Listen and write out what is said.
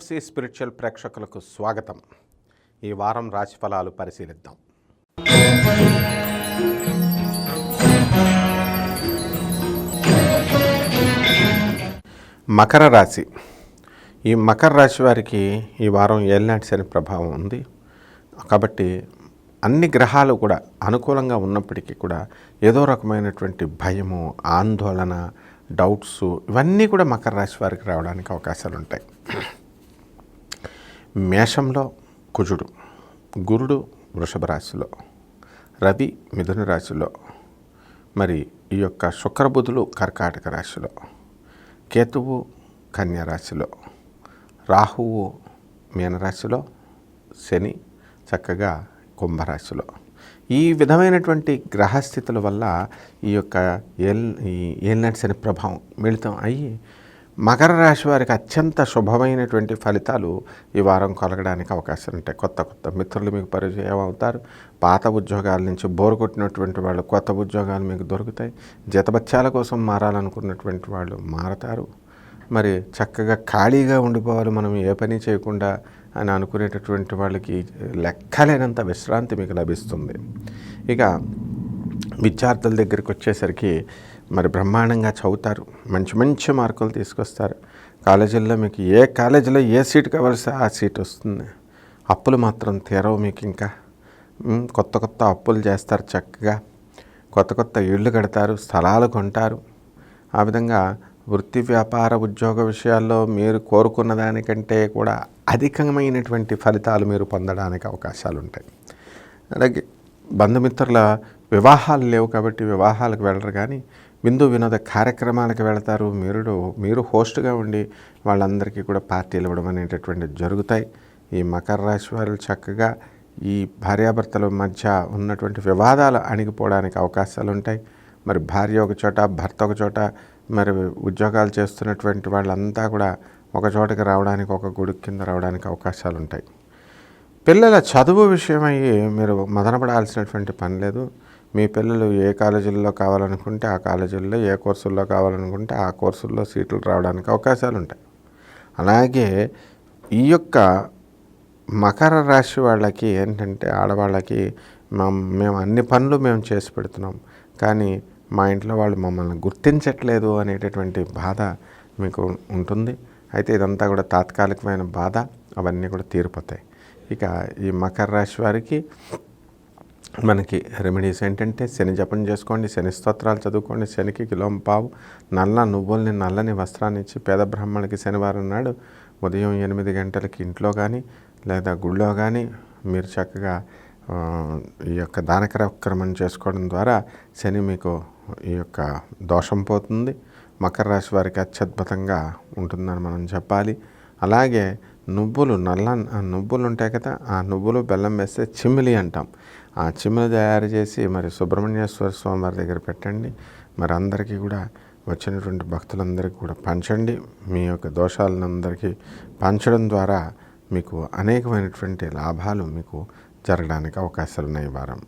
SSC spiritual ప్రేక్షకులకు స్వాగతం. ఈ వారం రాశి ఫలాలు పరిశీలిద్దాం. మకర రాశి. ఈ మకర రాశి వారికి ఈ వారం ఏలినాటి శని ప్రభావం ఉంది. కాబట్టి అన్ని గ్రహాలు కూడా అనుకూలంగా ఉన్నప్పటికీ కూడా ఏదో రకమైనటువంటి భయము ఆందోళన డౌట్స్ ఇవన్నీ కూడా మకర రాశి వారికి రావడానికి అవకాశాలు ఉంటాయి మేషంలో కుజుడు గురుడు వృషభ రాశిలో రవి మిథున రాశిలో మరి ఈ యొక్క శుక్రబుధులు కర్కాటక రాశిలో కేతువు కన్యా రాశిలో రాహువు మీనరాశిలో శని చక్కగా కుంభరాశిలో ఈ విధమైనటువంటి గ్రహస్థితుల వల్ల ఈ యొక్క ఏల్ ఈ ఏలినాటి శని ప్రభావం మిళితం అయ్యి మకర రాశి వారికి అత్యంత శుభమైనటువంటి ఫలితాలు ఈ వారం కలగడానికి అవకాశం ఉంటాయి. కొత్త కొత్త మిత్రులు మీకు పరిచయం అవుతారు. పాత ఉద్యోగాల నుంచి బోరు కొట్టినటువంటి వాళ్ళు కొత్త ఉద్యోగాలు మీకు దొరుకుతాయి. జతబత్యాల కోసం మారాలనుకున్నటువంటి వాళ్ళు మారతారు. మరి చక్కగా ఖాళీగా ఉండిపోవాలి మనం ఏ పని చేయకుండా అని అనుకునేటటువంటి వాళ్ళకి లెక్కలేనంత విశ్రాంతి మీకు లభిస్తుంది. ఇక విద్యార్థుల దగ్గరికి వచ్చేసరికి మరి బ్రహ్మాండంగా చదువుతారు. మంచి మంచి మార్కులు తీసుకొస్తారు. కాలేజీల్లో మీకు ఏ కాలేజీలో ఏ సీట్ కావాల్సి ఆ సీట్ వస్తుంది. అప్పులు మాత్రం తీరవు మీకు ఇంకా. కొత్త కొత్త అప్పులు చేస్తారు చక్కగా. కొత్త కొత్త ఇళ్ళు కడతారు స్థలాలు కొంటారు. ఆ విధంగా వృత్తి వ్యాపార ఉద్యోగ విషయాల్లో మీరు కోరుకున్న దానికంటే కూడా అధికమైనటువంటి ఫలితాలు మీరు పొందడానికి అవకాశాలు ఉంటాయి అలాగే బంధుమిత్రుల వివాహాలు లేవు కాబట్టి వివాహాలకు వెళ్ళరు కానీ విందు వినోద కార్యక్రమాలకు వెళతారు. మీరు మీరు హోస్ట్గా ఉండి వాళ్ళందరికీ కూడా పార్టీలు ఇవ్వడం అనేటటువంటివి జరుగుతాయి. ఈ మకర రాశి వారు చక్కగా ఈ భార్యాభర్తల మధ్య ఉన్నటువంటి వివాదాలు అణిగిపోవడానికి అవకాశాలు ఉంటాయి. మరి భార్య ఒక చోట భర్త ఒక చోట మరి ఉద్యోగాలు చేస్తున్నటువంటి వాళ్ళంతా కూడా ఒక చోటకి రావడానికి ఒక గుడి కింద రావడానికి అవకాశాలు ఉంటాయి. పిల్లల చదువు విషయమై మీరు మదనపడాల్సినటువంటి పని లేదు. మీ పిల్లలు ఏ కాలేజీల్లో కావాలనుకుంటే ఆ కాలేజీల్లో ఏ కోర్సుల్లో కావాలనుకుంటే ఆ కోర్సుల్లో సీట్లు రావడానికి అవకాశాలు ఉంటాయి. అలాగే ఈ యొక్క మకర రాశి వాళ్ళకి ఏంటంటే ఆడవాళ్ళకి మేము అన్ని పనులు మేము చేసి పెడుతున్నాం. కానీ మా ఇంట్లో వాళ్ళు మమ్మల్ని గుర్తించట్లేదు అనేటటువంటి బాధ మీకు ఉంటుంది. అయితే ఇదంతా కూడా తాత్కాలికమైన బాధ అవన్నీ కూడా తీరిపోతాయి. ఇక ఈ మకర రాశి వారికి మనకి రెమెడీస్ ఏంటంటే శని జపం చేసుకోండి శని స్తోత్రాలు చదువుకోండి శనికి కిలోం పావు నల్ల నువ్వుల్ని నల్లని వస్త్రాన్ని ఇచ్చి పేద బ్రాహ్మణులకి శనివారం నాడు ఉదయం ఎనిమిది గంటలకి ఇంట్లో కానీ లేదా గుళ్ళో కానీ మీరు చక్కగా ఈ యొక్క దాన కార్యక్రమం చేసుకోవడం ద్వారా శని మీకు ఈ యొక్క దోషం పోతుంది. మకర రాశి వారికి అత్యద్భుతంగా ఉంటుందని మనం చెప్పాలి. అలాగే నువ్వులు నల్ల నువ్వులు ఉంటాయి కదా ఆ నువ్వులు బెల్లం వేస్తే చిమ్మిలి అంటాం. ఆ చిమ్మిలి తయారు చేసి మరి సుబ్రహ్మణ్యేశ్వర స్వామి వారి దగ్గర పెట్టండి. మరి అందరికీ కూడా వచ్చినటువంటి భక్తులందరికీ కూడా పంచండి. మీ యొక్క దోషాలను అందరికీ పంచడం ద్వారా మీకు అనేకమైనటువంటి లాభాలు మీకు జరగడానికి అవకాశాలు ఉన్నాయి వారం.